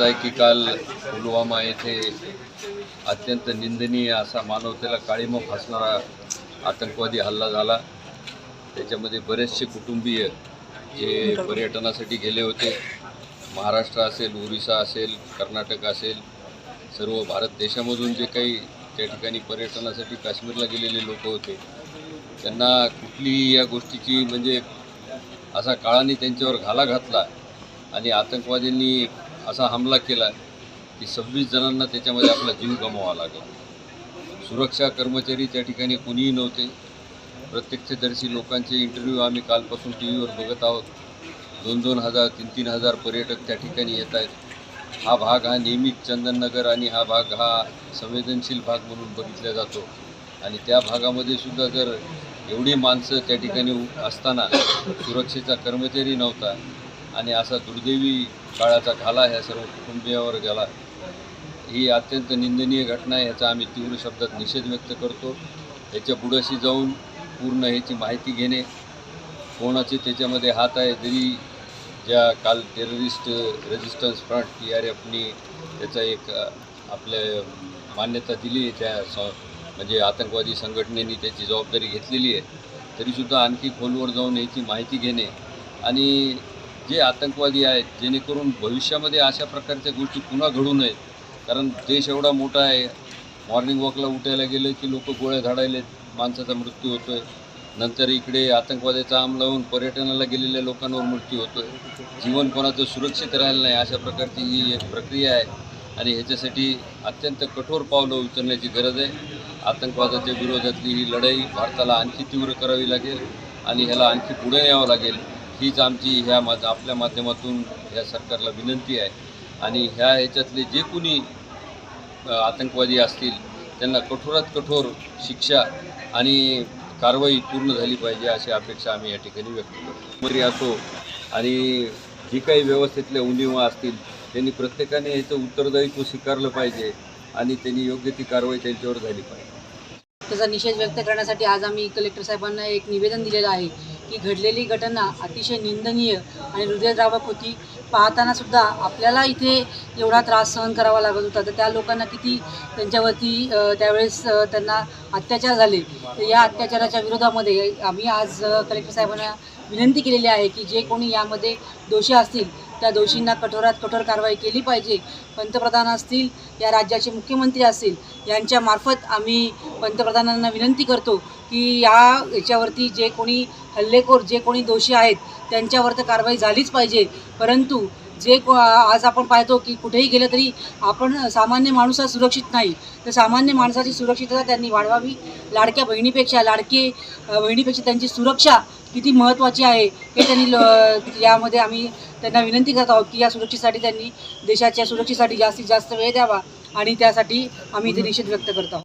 आहे की काल पुलवामा येथे अत्यंत निंदनीय असा मानवतेला काळीमा फासणारा आतंकवादी हल्ला झाला. त्याच्यामध्ये बरेचसे कुटुंबीय जे पर्यटनासाठी गेले होते महाराष्ट्र असेल ओरिसा असेल कर्नाटक असेल सर्व भारत देशामधून जे काही त्या ठिकाणी पर्यटनासाठी काश्मीरला गेलेले लोक होते त्यांना कुठलीही या गोष्टीची म्हणजे असा काळाने त्यांच्यावर घाला घातला आणि आतंकवाद्यांनी असा हमला केला की सव्वीस जणांना त्याच्यामध्ये आपला जीव गमवावा लागला. सुरक्षा कर्मचारी त्या ठिकाणी कोणीही नव्हते. प्रत्यक्षदर्शी लोकांचे इंटरव्ह्यू आम्ही कालपासून टी व्हीवर बघत आहोत. दोन दोन हजार तीन तीन हजार पर्यटक त्या ठिकाणी येत आहेत. हा भाग हा नेहमीच चंदननगर आणि हा भाग हा संवेदनशील भाग म्हणून बघितला जातो. आणि त्या भागामध्ये सुद्धा जर एवढी माणसं त्या ठिकाणी असताना सुरक्षेचा कर्मचारी नव्हता आणि असा दुर्दैवी काळाचा घाला ह्या सर्व कुटुंबियावर गेला. ही अत्यंत निंदनीय घटना आहे ह्याचा आम्ही तीव्र शब्दात निषेध व्यक्त करतो. ह्याच्या बुडाशी जाऊन पूर्ण ह्याची माहिती घेणे कोणाचे त्याच्यामध्ये हात आहे जरी ज्या काल terrorist resistance front T R एफनी त्याचा एक आपल्या मान्यता दिली आहे त्या सॉ म्हणजे आतंकवादी संघटनेने त्याची जबाबदारी घेतलेली आहे. तरीसुद्धा आणखी खोलवर जाऊन याची माहिती घेणे आणि जे आतंकवादी आहेत जेणेकरून भविष्यामध्ये अशा प्रकारच्या गोष्टी पुन्हा घडू नयेत. कारण देश एवढा मोठा आहे मॉर्निंग वॉकला उठायला गेलं की लोक गोळ्या झाडायले माणसाचा मृत्यू होतो आहे नंतर इकडे आतंकवादाचा अंमल लावून पर्यटनाला गेलेल्या लोकांवर मृत्यू होतो आहे जीवन कोणाचं सुरक्षित राहिलं नाही अशा प्रकारची ही एक प्रक्रिया आहे. आणि ह्याच्यासाठी अत्यंत कठोर पावलं उचलण्याची गरज आहे. आतंकवादाच्या विरोधातली ही लढाई भारताला आणखी तीव्र करावी लागेल आणि ह्याला आणखी पुढे न्यावं लागेल. हीच आमची ह्या मा आपल्या माध्यमातून ह्या सरकारला विनंती आहे. आणि ह्या ह्याच्यातले जे कुणी आतंकवादी असतील त्यांना कठोरात कठोर शिक्षा आणि कारवाई पूर्ण झाली पाहिजे अशी अपेक्षा आम्ही या ठिकाणी व्यक्त करतो. असो आणि जी काही व्यवस्थेतल्या उणीवा असतील त्यांनी प्रत्येकाने याचं उत्तरदायित्व स्वीकारलं पाहिजे आणि त्यांनी योग्य ती कारवाई त्यांच्यावर झाली पाहिजे. त्याचा निषेध व्यक्त करण्यासाठी आज आम्ही कलेक्टर साहेबांना एक निवेदन दिलेलं आहे. की घडलेली घटना अतिशय निंदनीय आणि हृदयद्रावक होती. पाहताना सुद्धा आपल्याला इथे एवढा त्रास सहन करावा लागत होता. तर त्या लोकांना किती त्यांच्यावरती त्यावेळेस त्यांना अत्याचार झाले. तर या अत्याचाराच्या विरोधामध्ये आम्ही आज कलेक्टर साहेबांना विनंती केलेली आहे की जे कोणी यामध्ये दोषी असतील त्या दोषींना कठोरात कठोर कारवाई केली पाहिजे. पंतप्रधान असतील या राज्याचे मुख्यमंत्री असतील यांच्यामार्फत आम्ही पंतप्रधानांना विनंती करतो की या याच्यावरती जे कोणी हल्लेखोर जे कोणी दोषी आहेत त्यांच्यावर तर कारवाई झालीच पाहिजे. परंतु जे को आज आपण पाहतो की कुठेही गेलं तरी आपण सामान्य माणूस हा सुरक्षित नाही. तर सामान्य माणसाची सुरक्षितता त्यांनी वाढवावी. लाडक्या बहिणीपेक्षा लाडके बहिणीपेक्षा त्यांची सुरक्षा किती महत्त्वाची आहे हे त्यांनी ल- यामध्ये आम्ही त्यांना विनंती करत आहोत की या सुरक्षेसाठी त्यांनी देशाच्या सुरक्षेसाठी जास्तीत जास्त वेळ द्यावा आणि त्यासाठी आम्ही इथे निषेध व्यक्त करत आहोत.